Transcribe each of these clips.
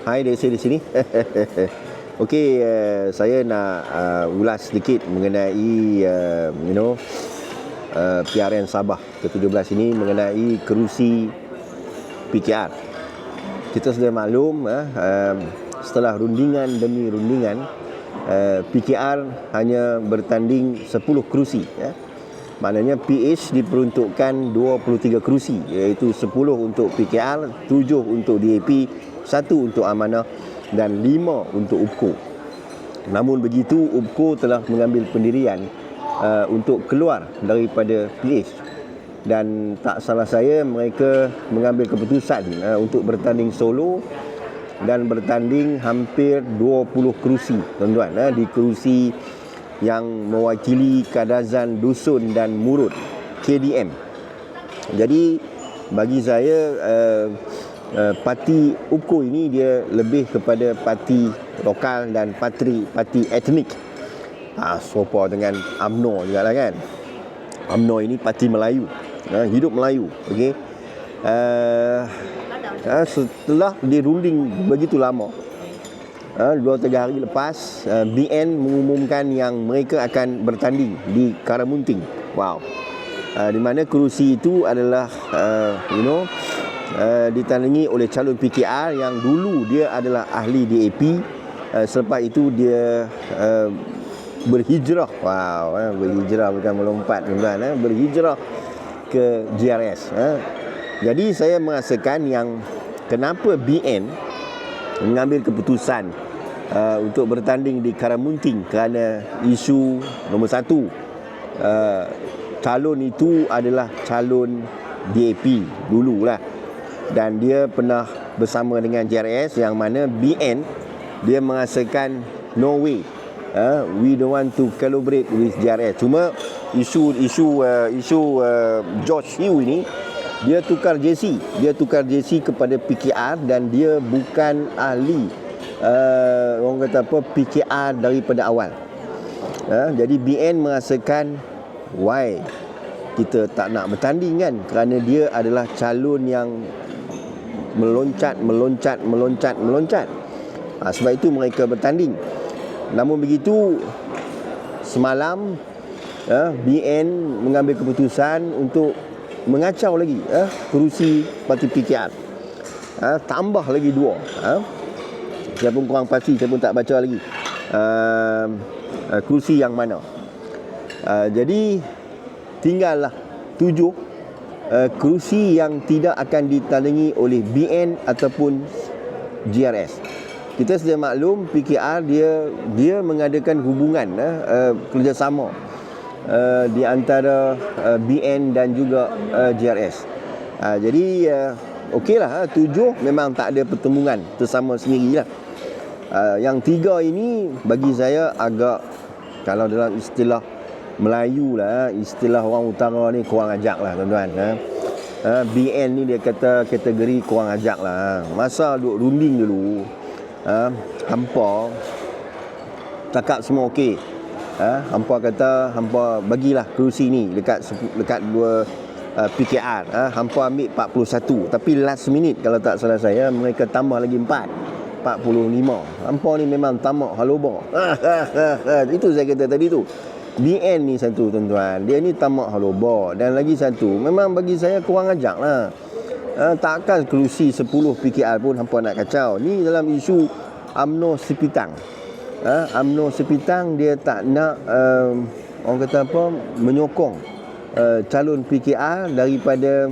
Hai dari saya di sini. Okey, uh, saya nak uh, ulas sedikit mengenai uh, you know uh, PRN Sabah ke-17 ini mengenai kerusi PKR. Kita sudah maklum uh, uh, setelah rundingan demi rundingan uh, PKR hanya bertanding 10 kerusi ya. Maknanya PH diperuntukkan 23 kerusi iaitu 10 untuk PKR, 7 untuk DAP, 1 untuk amanah dan 5 untuk UPKO. Namun begitu UPKO telah mengambil pendirian uh, untuk keluar daripada PH dan tak salah saya mereka mengambil keputusan uh, untuk bertanding solo dan bertanding hampir 20 kerusi tuan-tuan uh, di kerusi yang mewakili Kadazan Dusun dan Murut KDM. Jadi bagi saya uh, uh, parti UPKO ini dia lebih kepada parti lokal dan parti parti etnik. Ah serupa dengan AMNO juga lah kan. AMNO ini parti Melayu. Uh, hidup Melayu, okey. Uh, uh, setelah dirunding begitu lama, uh, dua tiga hari lepas uh, BN mengumumkan yang mereka akan bertanding di Karamunting. Wow. Uh, di mana kerusi itu adalah uh, you know uh, ditandingi oleh calon PKR yang dulu dia adalah ahli DAP uh, selepas itu dia uh, berhijrah. Wow uh, berhijrah bukan melompat tuan uh, berhijrah ke GRS uh. jadi saya merasakan yang kenapa BN mengambil keputusan uh, untuk bertanding di Karamunting kerana isu nombor satu uh, calon itu adalah calon DAP dululah dan dia pernah bersama dengan JRS yang mana BN dia merasakan no way uh, we don't want to collaborate with JRS cuma isu isu uh, isu uh, George Hill ini dia tukar JC dia tukar JC kepada PKR dan dia bukan ahli uh, orang kata apa PKR daripada awal. Uh, jadi BN merasakan why? Kita tak nak bertanding kan? Kerana dia adalah calon yang meloncat meloncat meloncat meloncat. Ha, sebab itu mereka bertanding. Namun begitu semalam ya, BN mengambil keputusan untuk mengacau lagi ya, kerusi parti PKR ha, tambah lagi dua ha. saya pun kurang pasti saya pun tak baca lagi uh, uh, kerusi yang mana. Uh, jadi tinggallah tujuh uh, kerusi yang tidak akan ditandingi oleh BN ataupun GRS. Kita sudah maklum PKR dia dia mengadakan hubungan uh, kerjasama uh, di antara uh, BN dan juga uh, GRS. Uh, jadi uh, okeylah uh, tujuh memang tak ada pertemuan bersama sendirilah. Uh, yang tiga ini bagi saya agak kalau dalam istilah Melayu lah istilah orang utara ni kurang ajak lah tuan-tuan ha? Ha, BN ni dia kata kategori kurang ajak lah masa duduk runding dulu ha? hampa cakap semua okey ha? hampa kata hampa bagilah kerusi ni dekat dekat dua uh, PKR ha? hampa ambil 41 tapi last minute kalau tak salah saya mereka tambah lagi 4 45 Hampa ni memang tamak haloba Itu saya kata tadi tu BN ni satu tuan-tuan. Dia ni tamak haloba Dan lagi satu Memang bagi saya kurang ajak lah. Ha, Takkan kerusi 10 PKR pun Hampa nak kacau. Ni dalam isu UMNO Sepitang. Ha, UMNO Sepitang Dia tak nak um, Orang kata apa Menyokong uh, Calon PKR Daripada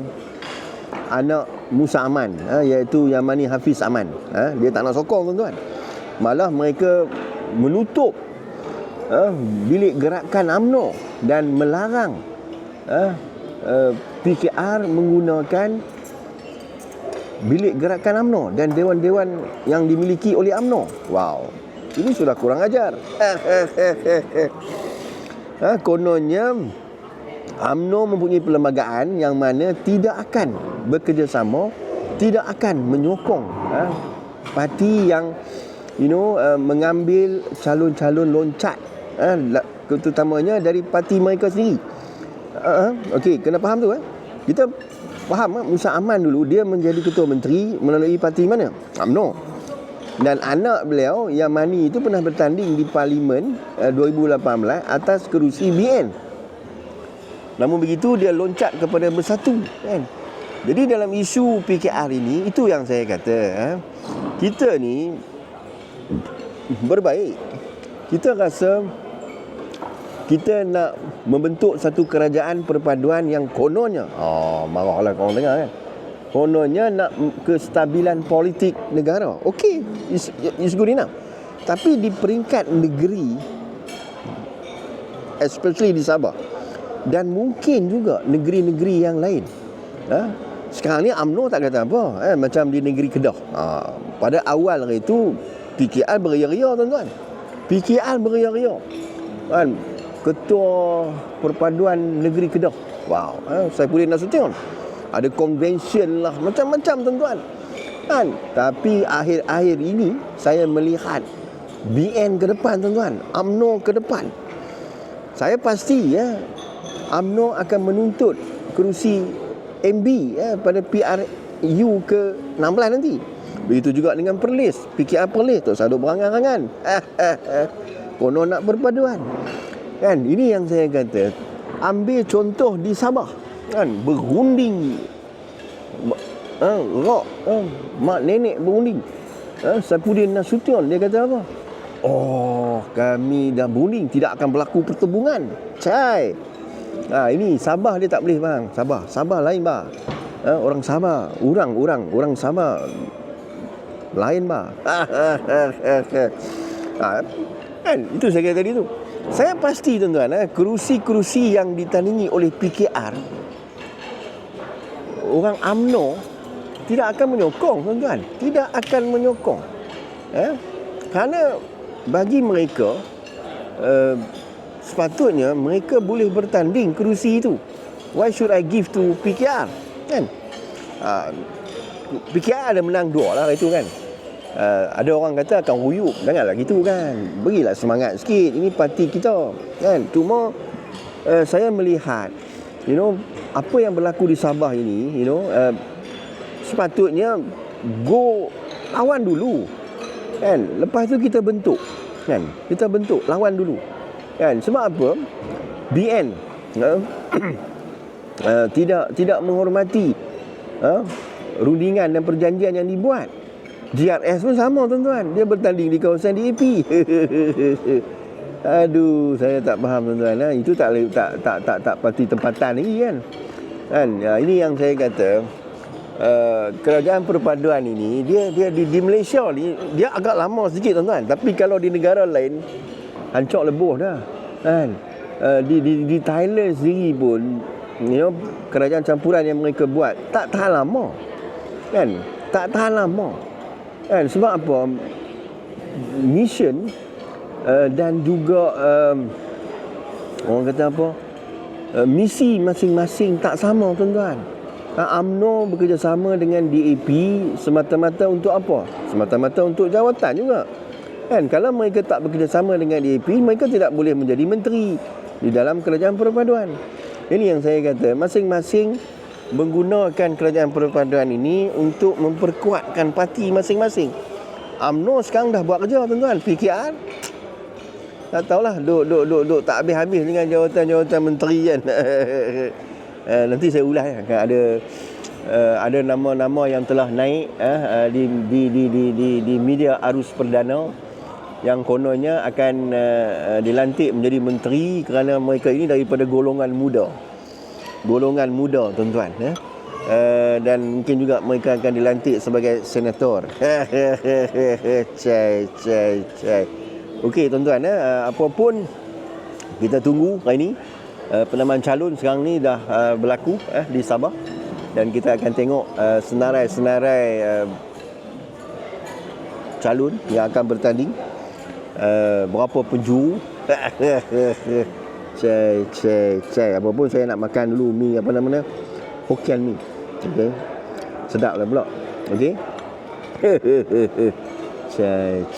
Anak Musa Aman ha, Iaitu Yamani Hafiz Aman. Ha, Dia tak nak sokong tuan-tuan. Malah mereka Menutup uh, bilik gerakan AMNO dan melarang uh, uh, PKR menggunakan bilik gerakan AMNO dan dewan-dewan yang dimiliki oleh AMNO. Wow. Ini sudah kurang ajar. ha, kononnya AMNO mempunyai perlembagaan yang mana tidak akan bekerjasama, tidak akan menyokong ha, parti yang you know uh, mengambil calon-calon loncat ha, terutamanya dari parti mereka sendiri. Ha, Okey, kena faham tu eh. Kita faham eh, Musa Aman dulu dia menjadi ketua menteri melalui parti mana? UMNO. Dan anak beliau yang Mani itu pernah bertanding di parlimen uh, 2018 atas kerusi BN. Namun begitu dia loncat kepada bersatu kan. Jadi dalam isu PKR ini itu yang saya kata eh, kita ni berbaik. Kita rasa kita nak membentuk satu kerajaan perpaduan yang kononnya. Oh marahlah kau dengar kan? Kononnya nak kestabilan politik negara. Okey is, good enough. Tapi di peringkat negeri especially di Sabah dan mungkin juga negeri-negeri yang lain ha? sekarang ni UMNO tak kata apa eh? macam di negeri Kedah. Ha, pada awal hari itu PKR beria-ria tuan-tuan. PKR beria-ria kan ketua perpaduan negeri Kedah. Wow eh? saya boleh Nasution ada convention lah macam-macam tuan-tuan. Kan? Tapi akhir-akhir ini saya melihat BN ke depan tuan-tuan. AMNO ke depan. Saya pasti ya AMNO akan menuntut kerusi MB ya, pada PRU ke 16 nanti. Begitu juga dengan Perlis PKR Perlis tu saduk berangan-angan. Konon nak berpaduan kan? Ini yang saya kata ambil contoh di Sabah. Kan? Berunding. Ha, rock ha, mak nenek berunding. Ha, Sapudin Nasution dia kata apa? Oh kami dah berunding tidak akan berlaku pertembungan. Cai. Ha, ini Sabah dia tak boleh bang. Sabah. Sabah lain bah ha, orang Sabah. Orang orang. Orang Sabah lain bah ha, kan? Itu saya kata tadi tu saya pasti tuan-tuan eh, kerusi-kerusi yang ditandingi oleh PKR orang AMNO tidak akan menyokong tuan-tuan. Tidak akan menyokong eh? kerana bagi mereka uh, sepatutnya mereka boleh bertanding kerusi itu. Why should I give to PKR kan? Uh, ah, PKR ada menang dua lah itu kan uh, ada orang kata akan huyuk. Janganlah gitu kan? Berilah semangat sikit. Ini parti kita kan? Cuma uh, saya melihat you know apa yang berlaku di Sabah ini you know uh, sepatutnya go lawan dulu kan? Lepas tu kita bentuk kan? Kita bentuk lawan dulu kan? Sebab apa? BN uh, uh, tidak tidak menghormati uh, rundingan dan perjanjian yang dibuat GRS pun sama tuan-tuan dia bertanding di kawasan DAP Aduh, saya tak faham tuan-tuan. Ha? Itu tak tak tak tak tak pasti tempatan lagi kan. Kan? Ya, ini yang saya kata uh, kerajaan perpaduan ini dia dia di, di Malaysia ni dia agak lama sedikit tuan-tuan. Tapi kalau di negara lain hancur lebuh dah. Kan? Uh, di, di di Thailand sendiri pun you know, kerajaan campuran yang mereka buat tak tahan lama. Kan? Tak tahan lama. Kan? Sebab apa? Mission uh, dan juga um, orang kata apa? Uh, misi masing-masing tak sama tuan-tuan. Ha, UMNO bekerjasama dengan DAP semata-mata untuk apa? Semata-mata untuk jawatan juga. Kan kalau mereka tak bekerjasama dengan DAP mereka tidak boleh menjadi menteri di dalam kerajaan perpaduan. Ini yang saya kata. Masing-masing menggunakan kerajaan perpaduan ini untuk memperkuatkan parti masing-masing UMNO sekarang dah buat kerja tuan-tuan PKR tak tahulah duk duk duk duk tak habis-habis dengan jawatan-jawatan menteri kan. uh, nanti saya ulas ya. Ada uh, ada nama-nama yang telah naik uh, di, di di di di di media arus perdana yang kononnya akan uh, dilantik menjadi menteri kerana mereka ini daripada golongan muda. Golongan muda tuan-tuan ya. Uh, dan mungkin juga mereka akan dilantik sebagai senator. cai cai cai. Okey tuan-tuan eh apa pun kita tunggu hari ini uh, penamaan calon sekarang ni dah uh, berlaku eh di Sabah dan kita akan tengok uh, senarai-senarai uh, calon yang akan bertanding uh, berapa penjuru cai cai cai. Apa pun saya nak makan dulu mi apa nama Hokkien mi. Okey. Sedap lah pula. Okey. Cai